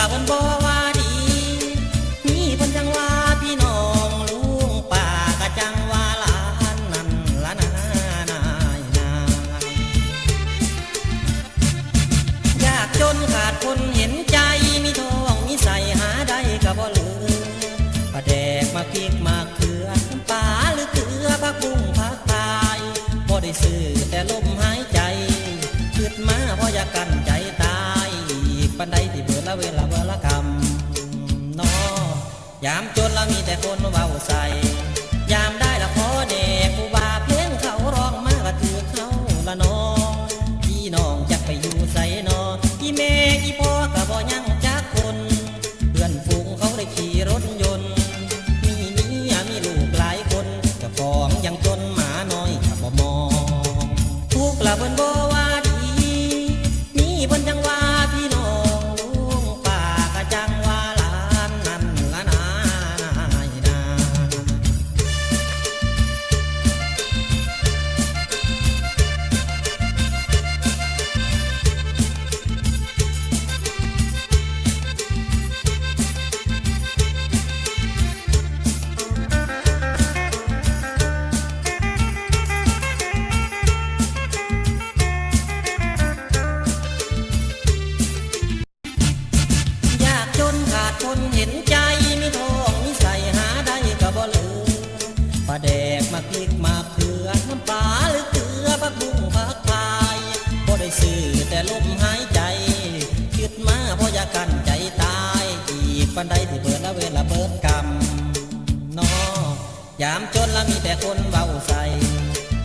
ละบนบ่ว่าดีมีเพิ่นจังว่าพี่น้องลุงป่ากะจังว่าหลานนั่นละนานายนายยากจนขาดคนเห็นใจมีทองมีใส่หาได้ก็บ่เหลือปลาแดกมาพริกมาเขือปลาหรือเกลือผักบุ้งผักตายบ่ได้ซื้อแต่ลมหายใจขึ้นมาพราะอยากกันใจตายอีกปันใด ยามจนแล้วมีแต่คนเว้าใส่ยามได้ละขอเด็กผู้บาเพลงเขาร้องมากระถือเขาละน้องพี่น้องจะไปอยู่ใส่นออีแม่อีพ่อก็บ่ยังจักคน เพื่อนฝูงเขาได้ขี่รถยนต์ มีเมียมีลูกหลายคนจ้าของยังจนหมาน้อยก็บ่มองทุกข์ละเบิ่นบ่ บันไดที่เปิดละเวลาเปิดกรรมนอยามจนละมีแต่คนเบาใส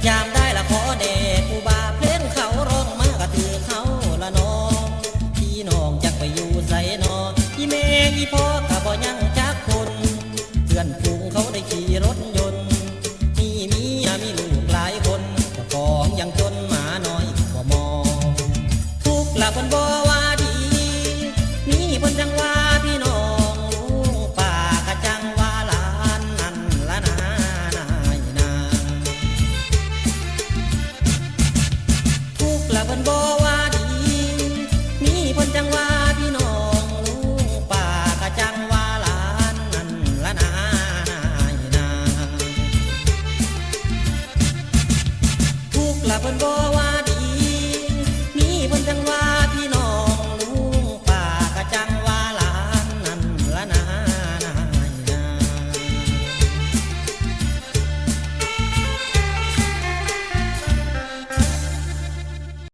ยามได้ละขอเดชอุบาเพลงเขาร้องมากระตือเขาละนองพี่น้องจักไปอยู่ใส่นออีเมอีพ่อกับบ่ยังจักคนเพื่อนพูงเขาได้ขี่รถยนต์มีมียมีลูกหลายคนแต่ของยังจนหมาน้อยกว่ามองทุกหละบนบ่